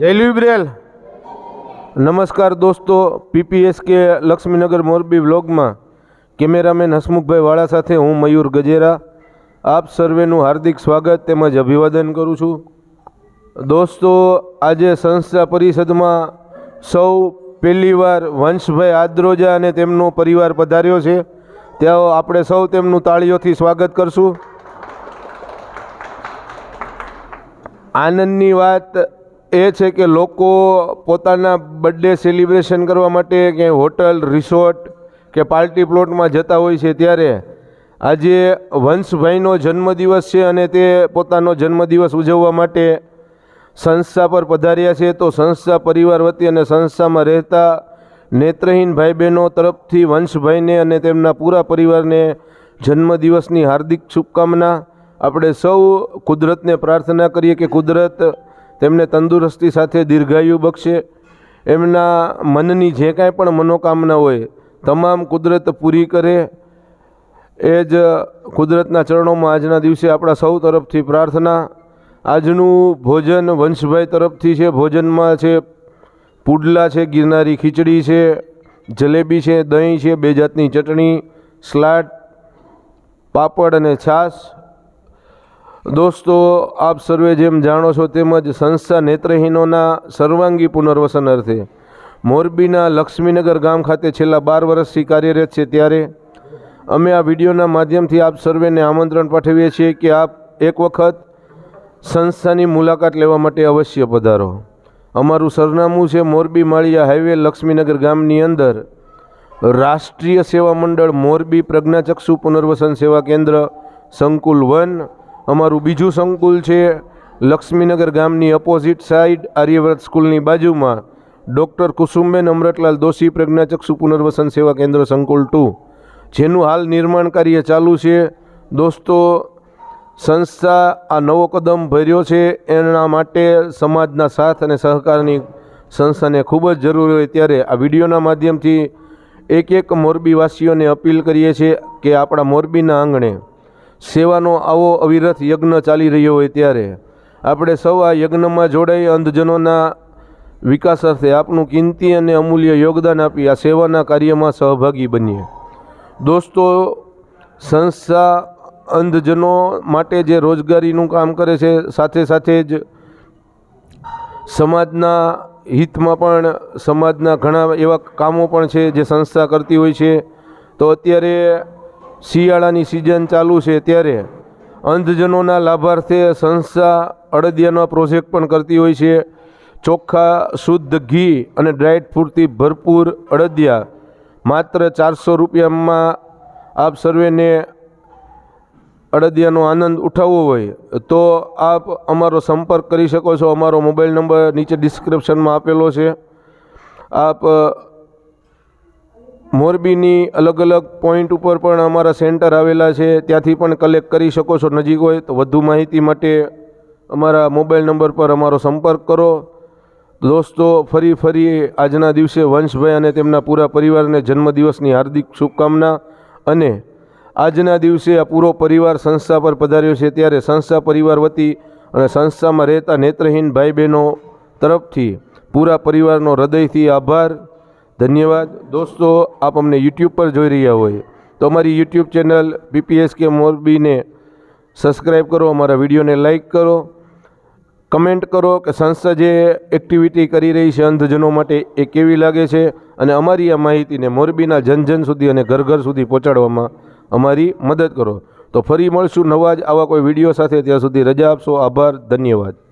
જય લ્યુબ્રેલ નમસ્કાર દોસ્તો પીપીએસ કે લક્ષ્મીનગર મોરબી વ્લોગમાં. કેમેરામેન હસમુખભાઈ વાળા સાથે હું મયુર ગજેરા. આપ સર્વેનું હાર્દિક સ્વાગત તેમજ અભિવાદન કરું છું. દોસ્તો, આજે સંસ્થા પરિષદમાં સૌ પહેલીવાર વંશભાઈ આદ્રોજા અને તેમનો પરિવાર પધાર્યો છે. ત્યાં આપણે સૌ તેમનું તાળીઓથી સ્વાગત કરશું. આનંદની વાત એ છે કે લોકો પોતાના બર્થડે સેલિબ્રેશન કરવા માટે ક્યાંય હોટલ રિસોર્ટ કે પાર્ટી પ્લોટમાં જતા હોય છે ત્યારે આજે વંશભાઈનો જન્મદિવસ છે અને તે પોતાનો જન્મદિવસ ઉજવવા માટે સંસ્થા પર પધાર્યા છે. તો સંસ્થા પરિવાર વતી અને સંસ્થામાં રહેતા નેત્રહીન ભાઈ બહેનો તરફથી વંશભાઈને અને તેમના પૂરા પરિવારને જન્મદિવસની હાર્દિક શુભકામના. આપણે સૌ કુદરતને પ્રાર્થના કરીએ કે કુદરત તેમને તંદુરસ્તી સાથે દીર્ઘાયુ બક્ષે. એમના મનની જે કાંઈ પણ મનોકામના હોય, તમામ કુદરત પૂરી કરે. એ જ કુદરતના ચરણોમાં આજના દિવસે આપણા સૌ તરફથી પ્રાર્થના. આજનું ભોજન વંશભાઈ તરફથી છે. ભોજનમાં છે, પુડલા છે, ગિરનારી ખીચડી છે, જલેબી છે, દહીં છે, બે જાતની ચટણી, સ્લાડ, પાપડ અને છાશ. દોસ્તો, આપ સર્વે જેમ જાણો છો તેમજ સંસ્થા નેત્રહીનોના સર્વાંગી પુનર્વસન અર્થે. મોરબીના લક્ષ્મીનગર ગામ ખાતે છેલ્લા બાર વર્ષથી કાર્યરત છે ત્યારે અમે આ વિડીયોના માધ્યમથી આપ સર્વેને આમંત્રણ પાઠવીએ છીએ કે આપ એક વખત સંસ્થાની મુલાકાત લેવા માટે અવશ્ય પધારો. અમારું સરનામું છે મોરબી માળિયા હાઈવે, લક્ષ્મીનગર ગામની અંદર. રાષ્ટ્રીય સેવા મંડળ મોરબી પ્રજ્ઞાચક્ષુ પુનર્વસન સેવા કેન્દ્ર, સંકુલ વન. અમારું બીજું સંકુલ છે લક્ષ્મીનગર ગામની અપોઝિટ સાઈડ આર્યવ્રત સ્કૂલની બાજુમાં. ડૉક્ટર કુસુમબેન અમરતલાલ દોશી પ્રજ્ઞાચક્ષુ પુનર્વસન સેવા કેન્દ્ર સંકુલ ટુ. જેનું હાલ નિર્માણ કાર્ય ચાલુ છે. દોસ્તો, સંસ્થા આ નવો કદમ ભર્યો છે. એના માટે સમાજના સાથ અને સહકારની સંસ્થાને ખૂબ જ જરૂર હોય ત્યારે આ વિડીયોના માધ્યમથી એક એક મોરબીવાસીઓને અપીલ કરીએ છીએ કે આપણા મોરબીના આંગણે સેવાનો આવો અવિરત યજ્ઞ ચાલી રહ્યો હોય ત્યારે આપણે સૌ આ યજ્ઞમાં જોડાઈ અંધજનોના વિકાસ અર્થે આપનું કિંમતી અને અમૂલ્ય યોગદાન આપી આ સેવાના કાર્યમાં સહભાગી બનીએ. દોસ્તો, સંસ્થા અંધજનો માટે જે રોજગારીનું કામ કરે છે, સાથે સાથે જ સમાજના હિતમાં પણ, સમાજના ઘણા એવા કામો પણ છે જે સંસ્થા કરતી હોય છે. તો અત્યારે શિયાળાની સિઝન ચાલુ છે ત્યારે અંધજનોના લાભાર્થે સંસ્થા અડદિયાનો પ્રોજેક્ટ પણ કરતી હોય છે. ચોખ્ખા શુદ્ધ ઘી અને ડ્રાયડ ફ્રૂટથી ભરપૂર અડદિયા માત્ર ચારસો રૂપિયામાં આપ સર્વેને અડદિયાનો આનંદ ઉઠાવવો હોય તો આપ અમારો સંપર્ક કરી શકો છો. અમારો મોબાઈલ નંબર નીચે ડિસ્ક્રિપ્શનમાં આપેલો છે. આપ મોરબીની અલગ અલગ પોઈન્ટ ઉપર પણ અમારા સેન્ટર આવેલા છે. ત્યાંથી પણ કલેક્ટ કરી શકો છો નજીક હોય તો વધુ માહિતી માટે અમારા મોબાઈલ નંબર પર અમારો સંપર્ક કરો. દોસ્તો, ફરી ફરી આજના દિવસે વંશભાઈ અને તેમના પૂરા પરિવારને જન્મદિવસની હાર્દિક શુભકામના અને આજના દિવસે આ પૂરો પરિવાર સંસ્થા પર પધાર્યો છે ત્યારે સંસ્થા પરિવાર વતી અને સંસ્થામાં રહેતા નેત્રહીન ભાઈ બહેનો તરફથી પૂરા પરિવારનો હૃદયથી આભાર. ધન્યવાદ. દોસ્તો, આપ અમને યુટ્યુબ પર જોઈ રહ્યા હોય તો અમારી યુટ્યુબ ચેનલ બીપીએસ કે મોરબીને સબસ્ક્રાઈબ કરો, અમારા વિડીયોને લાઇક કરો કમેન્ટ કરો કે સંસ્થા જે એક્ટિવિટી કરી રહી છે અંધજનો માટે એ કેવી લાગે છે અને અમારી આ માહિતીને મોરબીના જન જન સુધી અને ઘર ઘર સુધી પહોંચાડવામાં અમારી મદદ કરો. તો ફરી મળશું નવા જ આવા કોઈ વીડિયો સાથે. ત્યાં સુધી રજા આપશો. આભાર. ધન્યવાદ.